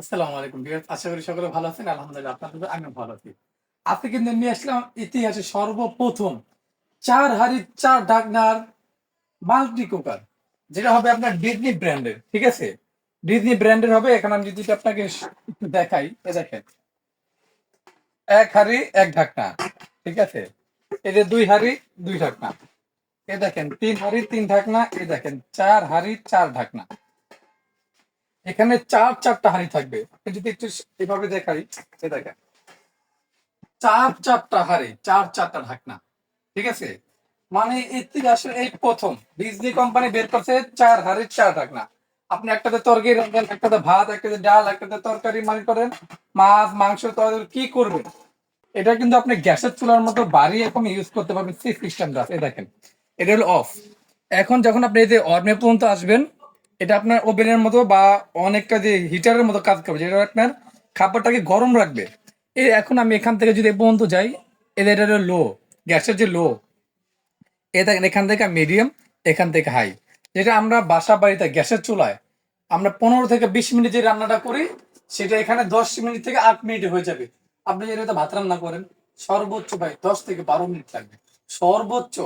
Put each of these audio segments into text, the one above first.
আসসালামু আলাইকুম বিয়ার আশা করি সকলে ভালো আছেন, আলহামদুলিল্লাহ আপনাদের আমি ভালো আছি। আজকে কিন্তু নিয়ে আসলাম ইতিহাসে সর্বপ্রথম চার হাড়ি চার ঢাকনার মাল্টি কুকার যেটা হবে আপনার ডিজনি ব্র্যান্ডের ঠিক আছে? ডিজনি ব্র্যান্ডের হবে, এখানে আমি যদি আপনাকে একটু দেখাই দেখেন। এক হাড়ি, এক ঢাকনা, ঠিক আছে? যে দুই হাড়ি, দুই ঢাকনা। এ দেখেন, তিন হাড়ি, তিন ঢাকনা এ দেখেন, চার হাড়ি, চার ঢাকনা। এখানে চার চারটা হাড়ি থাকবে। আপনি যদি একটু এভাবে দেখাই দেখেন। চার চারটা হাড়ি, চার চারটা ঢাকনা, ঠিক আছে? মানে ইতিহাসের এই প্রথম। ডিজনি কোম্পানি বের করছে চার হাড়ি, চার ঢাকনা। আপনি একটাতে তরকারি রাখবেন একটাতে ভাত, একটাতে ডাল, একটাতে তরকারি মানে করেন মাছ, মাংস, তরকারি, কি করবেন? এটা কিন্তু আপনি গ্যাসের চুলার মতো বাড়ি এখন ইউজ করতে পারবেন, সেই সিস্টেমটা আছে দেখেন, এটা হলো অফ এখন যখন আপনি এই যে অর্মে পর্যন্ত আসবেন এটা আপনার ওভেনের মতো বা অনেকটা যে হিটারের মতো কাজ করবে, যেটা আপনার খাবারটাকে গরম রাখবে। এই এখন আমি এখান থেকে যদি পর্যন্ত যাই এদের এটা লো গ্যাসের যে লো এ দেখেন, এখান থেকে মিডিয়াম এখান থেকে হাই যেটা আমরা বাসা বাড়িতে গ্যাসের চুলায় আমরা পনেরো থেকে বিশ মিনিট যে রান্নাটা করি, সেটা এখানে দশ মিনিট থেকে আট মিনিটে হয়ে যাবে। আপনি যেটা ভাত রান্না করেন, সর্বোচ্চ ভাই দশ থেকে বারো মিনিট লাগবে। সর্বোচ্চ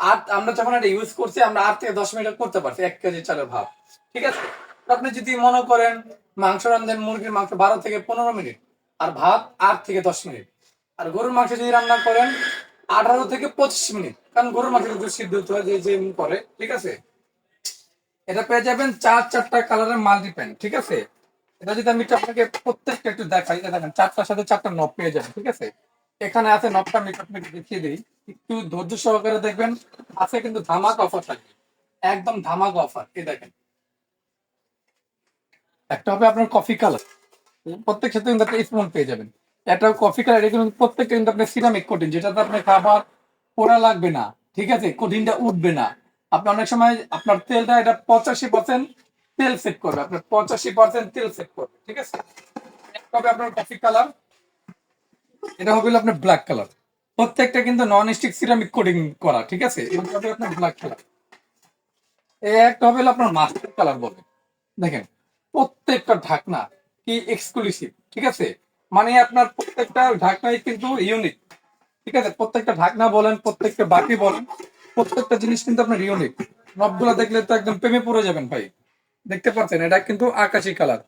আট, আমরা যখন এটা ইউজ করছি, আমরা আট থেকে দশ মিনিট করতে পারছি, এক কেজি চালের ভাত ঠিক আছে? আপনি যদি মনে করেন মাংস রান্ধেন মুরগির মাংস বারো থেকে পনেরো মিনিট, আর ভাত আট থেকে দশ মিনিট। আর গরুর মাংস যদি রান্না করেন, আঠারো থেকে পঁচিশ মিনিট, কারণ গরুর মাংস কিন্তু সিদ্ধ হয়, যে যে করে, ঠিক আছে? এটা পেয়ে যাবেন চার চারটা কালারের মাল্টি প্যান, ঠিক আছে? এটা যদি আমি আপনাকে প্রত্যেকটা একটু দেখাই দেখেন, চারটার সাথে চারটা নব পেয়ে যাবেন, ঠিক আছে? এখানে আছে নবটা আমি আপনাকে দেখিয়ে দিই। একটু ধৈর্য সহকারে দেখবেন, আছে কিন্তু ধামাক অফার থাকবে। একদম ধামাক অফার এই দেখেন। একটা হবে আপনার কফি কালার প্রত্যেক সাথে কিন্তু আপনি স্পুন পেয়ে যাবেন। একটা কফি কালার এটা কিন্তু প্রত্যেকটা কিন্তু আপনার সিরামিক কোটিন যেটাতে আপনার খাবার পোড়া লাগবে না, ঠিক আছে? কোটিনটা উঠবে না। আপনি অনেক সময় আপনার তেলটা, এটা পঁচাশি পার্সেন্ট তেল সেট করবে। আপনার পঁচাশি পার্সেন্ট তেল সেট করবে, ঠিক আছে? একটা হবে আপনার কফি কালার এটা হবে আপনার ব্ল্যাক কালার প্রত্যেকটা কিন্তু নন স্টিক সিরামিক কোটিং করা, ঠিক আছে? আপনার ব্ল্যাক কালার একটা হবে আপনার মাস্টার কালার বলে। দেখেন, প্রত্যেকটা ঢাকনা কি এক্সক্লুসিভ ঠিক আছে? মানে আপনার প্রত্যেকটা ঢাকনাই কিন্তু ইউনিক ঠিক আছে? প্রত্যেকটা ঢাকনা বলেন, প্রত্যেকটা বাকি বলেন, প্রত্যেকটা জিনিস কিন্তু আপনার ইউনিক নবগুলা দেখলে তো একদম প্রেমে পড়ে যাবেন ভাই। দেখতে পাচ্ছেন, এটা কিন্তু আকাশি কালার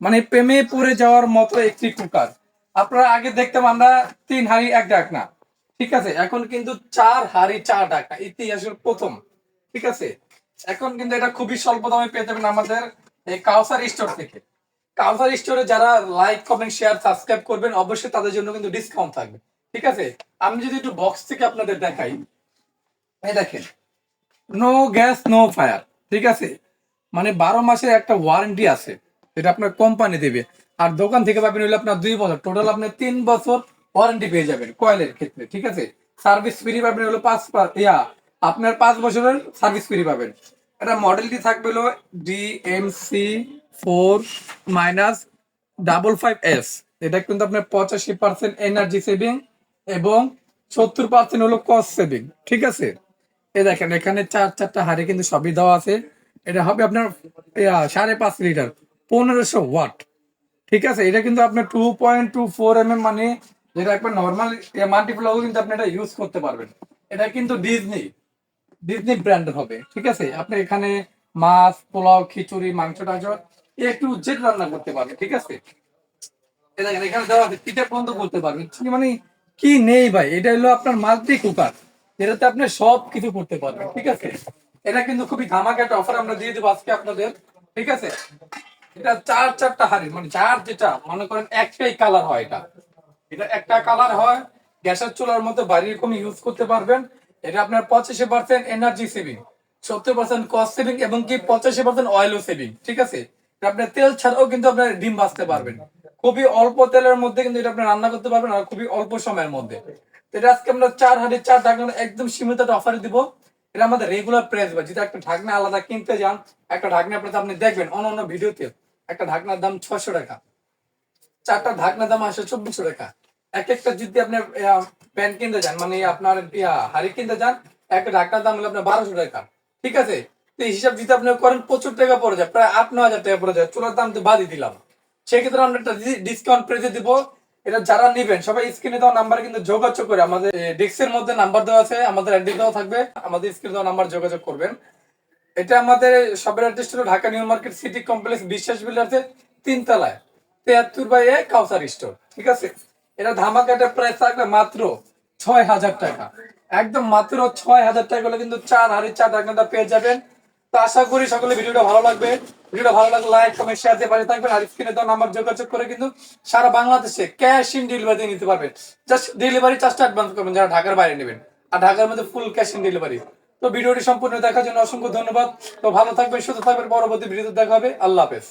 মানে প্রেমে পড়ে যাওয়ার মতো একটি কুকার। আপনারা আগে দেখতাম আমরা তিন হাড়ি, এক ঢাকনা ঠিক আছে? এখন কিন্তু চার হাড়ি, চার ঢাকনা ইতিহাসের প্রথম। ঠিক আছে? এখন কিন্তু এটা খুবই স্বল্প দামে পেয়ে যাবেন আমাদের এই কাউসার স্টোর থেকে। কাউসার স্টোরে যারা লাইক কমেন্ট শেয়ার সাবস্ক্রাইব করবেন, অবশ্যই তাদের জন্য কিন্তু ডিসকাউন্ট থাকবে। ঠিক আছে? আমি যদি একটু বক্স থেকে আপনাদের দেখাই। এই দেখেন। নো গ্যাস নো ফায়ার ঠিক আছে? মানে বারো মাসের একটা ওয়ারেন্টি আছে। যেটা আপনার কোম্পানি দেবে। আর দোকান থেকে পাবেন হলে আপনার দুই বছর। টোটাল আপনি তিন বছর ওয়ারেন্টি পেয়ে যাবেন কয়েলের ক্ষেত্রে, ঠিক আছে? সার্ভিস ফ্রি পাবেন হলো পাঁচ ইয়া, আপনার পাঁচ বছরের সার্ভিস ফ্রি পাবেন। এটা মডেলটি থাকবে হলো D M C four minus double five S এটা কিন্তু আপনার পঁচাশি পার্সেন্ট এনার্জি সেভিং এবং সত্তর পার্সেন্ট হলো কস্ট সেভিং ঠিক আছে? এ দেখেন, এখানে চার, চারটা হাড়ি কিন্তু সবই দেওয়া আছে। এটা হবে আপনার সাড়ে পাঁচ লিটার, পনেরোশো ওয়াট। ঠিক আছে, এটা কিন্তু আপনার two point two four M M মানে যেটা একবার নর্মাল মাল্টিপ্লাও কিন্তু আপনি এটা ইউজ করতে পারবেন। এটা কিন্তু ডিজনি ডিজনি ব্র্যান্ডের হবে, ঠিক আছে? আপনি এখানে মাছ, পোলাও, খিচুড়ি, মাংস টাংস একটু জেট রান্না করতে পারবেন, ঠিক আছে? দেখেন, এখানে দেওয়া আছে পিঠা পর্যন্ত করতে পারবেন? মানে কি নেই ভাই? এটা হলো আপনার মাল্টি কুকার যেটাতে আপনি সব কিছু করতে পারবেন, ঠিক আছে? এটা কিন্তু খুবই ধামাকা একটা অফার আমরা দিয়ে দেবো আজকে আপনাদের, ঠিক আছে? এটা চার চারটা হাড়ি মানে চার যেটা, মনে করেন একটাই কালার হয় এটা। এটা একটা কালার হয়, গ্যাসের চুলার মতো বাড়ির কম ইউজ করতে পারবেন। এটা আপনার পঁচাশি পার্সেন্ট এনার্জি সেভিং সত্তর পার্সেন্ট কস্ট সেভিং এবং কি পঁচাশি পার্সেন্ট অয়েলও সেভিং ঠিক আছে? আপনার তেল ছাড়াও কিন্তু আপনার ডিম বাঁচতে পারবেন। খুবই অল্প তেলের মধ্যে কিন্তু এটা আপনি রান্না করতে পারবেন আর খুবই অল্প সময়ের মধ্যে। এটা আজকে আমরা চার হাড়ি, চার ঢাকনা একদম সীমিত অফারে দিব। এটা আমাদের রেগুলার প্রাইস বা যদি একটা ঢাকনা আলাদা কিনতে যান, একটা ঢাকনা আপনার আপনি দেখবেন অন্য অন্য ভিডিওতে। একটা ঢাকনার দাম ছশো টাকা। চারটা ঢাকনা দাম আসে চব্বিশশো টাকা। এক একটা যদি আপনি প্যান্ট কিনতে যান মানে আপনার হাড়ি কিনতে যান একটা ঢাকনার দাম হলো আপনার বারোশো টাকা। ঠিক আছে? তো এই হিসাব যদি আপনি করেন, প্রচুর টাকা পড়ে যায়, প্রায় আট ন হাজার টাকা পড়ে যায়। চুলার দাম তো বাদই দিলাম। সেক্ষেত্রে আমরা একটা ডিসকাউন্ট প্রাইসে দিব। এটা যারা নিবেন, সবাই স্ক্রিনে দেওয়া নাম্বারে কিন্তু যোগাযোগ করে আমাদের ডেস্কের মধ্যে নাম্বার দেওয়া আছে, আমাদের অ্যাড্রেস দেওয়া থাকবে। আমাদের স্ক্রিনে দেওয়া নাম্বার যোগাযোগ করবেন। এটা আমাদের সবের অ্যাড্রেস হলো Dhaka new market city complex Biswas বিল্ডার্সে তিন তলায় তেহাত্তর বাই এক কাউসার স্টোর, ঠিক আছে? এটা ধামাকাটা প্রাইস থাকবে মাত্র ছয় হাজার টাকা। একদম মাত্র ছয় হাজার টাকা হলে কিন্তু চার হাড়ি চার টাকাটা পেয়ে যাবেন। তো আশা করি সকলে ভিডিওটা ভালো লাগবে। ভিডিওটা ভালো লাগলে লাইক কমেন্ট শেয়ার দিয়ে পাশে থাকবেন। আর স্ক্রিনে দেওয়া নাম্বার যোগাযোগ করে কিন্তু সারা বাংলাদেশে ক্যাশ ইন ডেলিভারি নিতে পারবেন। জাস্ট ডেলিভারি চার্জটা অ্যাডভান্স করবেন, যারা ঢাকার বাইরে নেবেন। আর ঢাকার মধ্যে ফুল ক্যাশ ইন ডেলিভারি তো ভিডিওটি সম্পূর্ণ দেখার জন্য অসংখ্য ধন্যবাদ। তো ভালো থাকবেন, সুস্থ থাকবেন। পরবর্তী ভিডিওতে দেখা হবে। আল্লাহ হাফেজ।